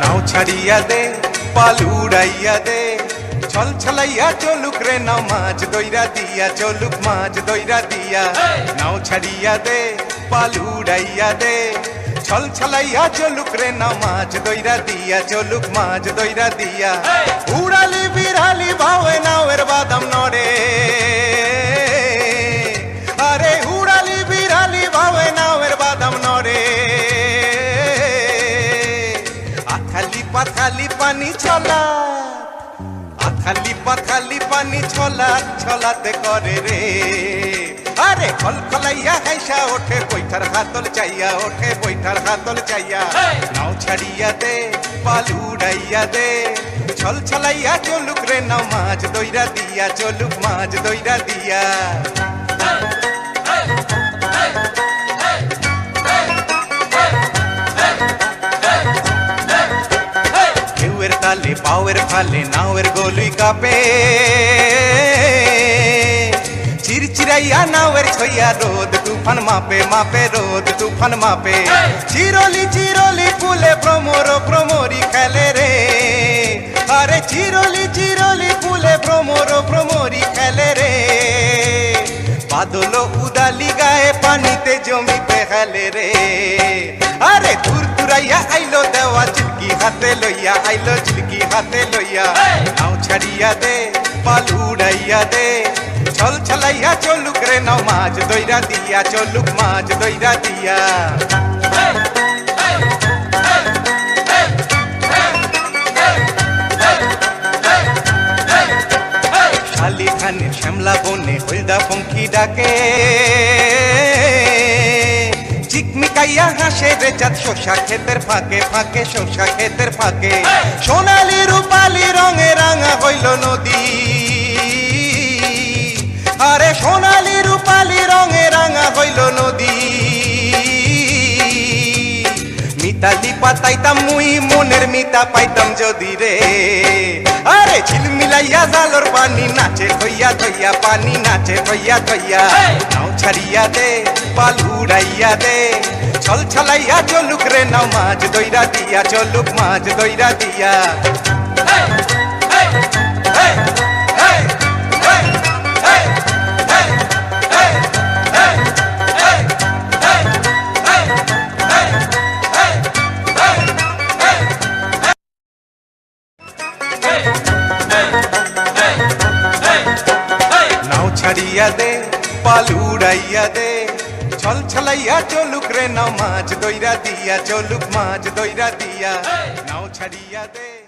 নাও ছাড়িয়া দে পাল উড়াইয়া দে ছল ছলাইয়া চলুক রে নাও মাছ দইরা দিয়া চলুক মাছ দইরা দিয়া নাও ছাড়িয়া দে পাল উড়াইয়া দে ছল ছলাইয়া চলুক রে নাও মাছ দইরা দিয়া চলুক মাছ দইরা দিয়া উড়ালি বিড়ালি ভাবে পাখালি পানি ছলা। আখালি পাখালি পানি ছলা ছলাতে করে রে। আরে খল খলাইয়া হাইসা ওঠে বৈঠার হাতল চাইয়া ওঠে বৈঠার হাতল চাইয়া। নাও ছাড়িয়া দে পাল উড়াইয়া দে। ছল ছলাইয়া চলুক রে নাও মাছ দইরা দিয়া চলুক মাছ দইরা দিয়া। তালে পাওয়ের ফালে নাওয়ের গলুই কাপে। চিরচিরাইয়া নাওয়ের ছইয়া রোদ তুফান মাপে মাপে রোদ তুফান মাপে। চিরলি চিরলি ফুলে ভ্রমর ভ্রমরি খেলে রে। আরে চিরলি চিরলি ফুলে ভ্রমর ভ্রমরি খেলে রে। বাদল উদালি গায়ে পানিতে জমিতে হেলে রে। আরে দূর দূরাইয়া আইলো দেওয়া হাতে লইয়া আইলো চিলকি হাতে লইয়া নাও ছাড়িয়া দে পাল উড়াইয়া দে ছল ছলাইয়া চলুক রে নাও মাছ দইরা দিয়া চলুক মাছ দইরা দিয়া শালি শ্যামলা বনে হলদা পঙ্খি ডাকে চিকমিকাইয়া হাসে রে চাঁদ শোষা ক্ষেতের ফাঁকে ফাঁকে শোষা ক্ষেতের ফাঁকে। সোনালি রূপালি রঙে রাঙা হইল নদী। মিতালি পাতাইতাম মুই মনের মিতা পাইতাম যদি রে। আরে ঝিলমিলাইয়া জালর পানি নাচে থইয়া থইয়া পানি নাচে থইয়া থইয়া নাও ছাড়িয়া দে পাল উড়াইয়া দে। ছল ছলাইয়া চলুক রে নাও মাছ দইরা দিয়া চলুক মাছ দইরা দিয়া। ছাড়িয়া দে পাল উড়াইয়া দে ছল ছলাইয়া চলুক রে নাও মাছ দইরা দিয়া চলুক মাছ দইরা দিয়া নাও ছাড়িয়া দে